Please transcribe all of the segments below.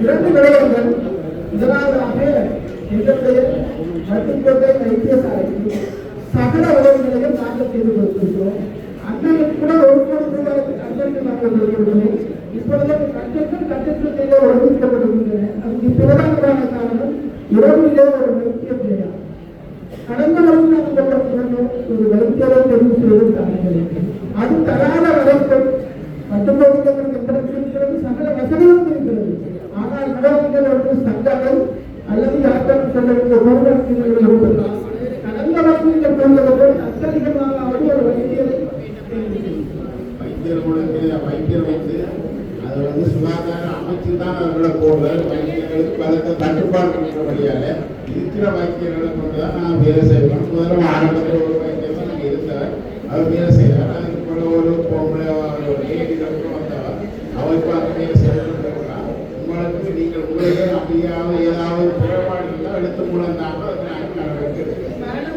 இரண்டு விடயங்கள் முதலாவதாக எங்களுடைய வட்டுக்கோட்டை வைத்தியசாலைக்கு சகல உதவிகளையும் நாங்கள் செய்து கொடுத்திருக்கிறோம் அண்ணனுக்கு கூட ஒரு கோடி ரூபாய்க்கு கட்டணம் நாங்கள் கொடுக்கிறோம் இப்பொழுது கட்டணம் கட்டணம் செய்ய ஒழுங்கிக்கப்பட்டிருக்கின்றன அதுக்கு பிரதானமான காரணம் இரவிலே ஒரு வைத்திய பிள்ளையா கடந்த வருடம் நாங்கள் கொண்ட ஒரு வைத்தியரை தெரிவு செய்திருக்கிறார்கள் அது தராத வரைக்கும் ஆனால் நடவடிக்கைகள் சங்கங்கள் அல்லது யாத்திரம் சொல்ல வேண்டிய நிறுவனங்கள் கடந்த வருடம் நீங்கள் ஒரு வைத்தியரை வைத்தியர்களுக்கு வைத்தியர் வந்து அது வந்து சுகாதார அமைச்சு தான் அவர்களை போடுறாரு. வைத்தியர்களுக்கு பலத்த தட்டுப்பாடு இருக்கிறபடியால இருக்கிற வைத்தியர்களை கொண்டு தான் நான் வேலை செய்யணும் முதல்ல ஆரம்பத்தில் ஒரு வைத்தியர் தான் இருந்தார். அவர் வேலை செய்யலாம் நீங்கள் உங்களையே அப்படியாவது ஏதாவது குறைபாடு இருந்தால் எடுத்து மூலம் தான் அதுக்கு நாங்கள் நடவடிக்கை எடுக்கிறோம்.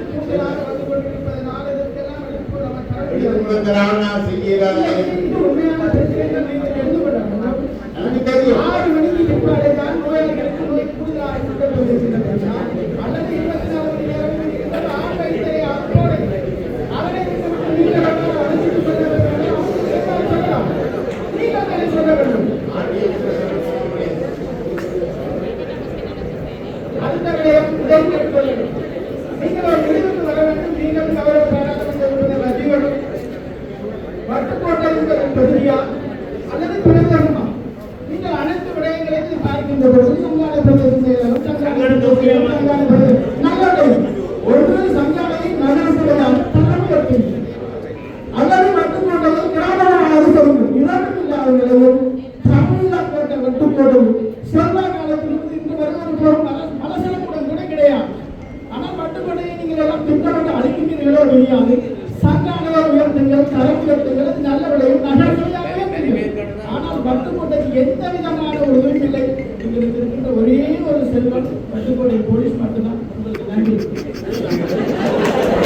செல்வ காலத்திலிருந்து இன்று வருவது போலும் மலசலக்கூடம் கூட கிடையாது நீங்களெல்லாம் திட்டமிட்டு அளிக்கின்றீர்களோ தெரியாது. சங்க அளவர் உயர்த்துங்கள் தரம் உயர்த்துங்கள் நல்ல விளைவு நகர்வையாகவே தெரியும். ஆனால் பட்டுக்கோட்டைக்கு எந்த விதமான ஒரு இல்லை எங்களுக்கு இருக்கின்ற ஒரே ஒரு செல்வம் பட்டுக்கோட்டை போலீஸ் மட்டும்தான்.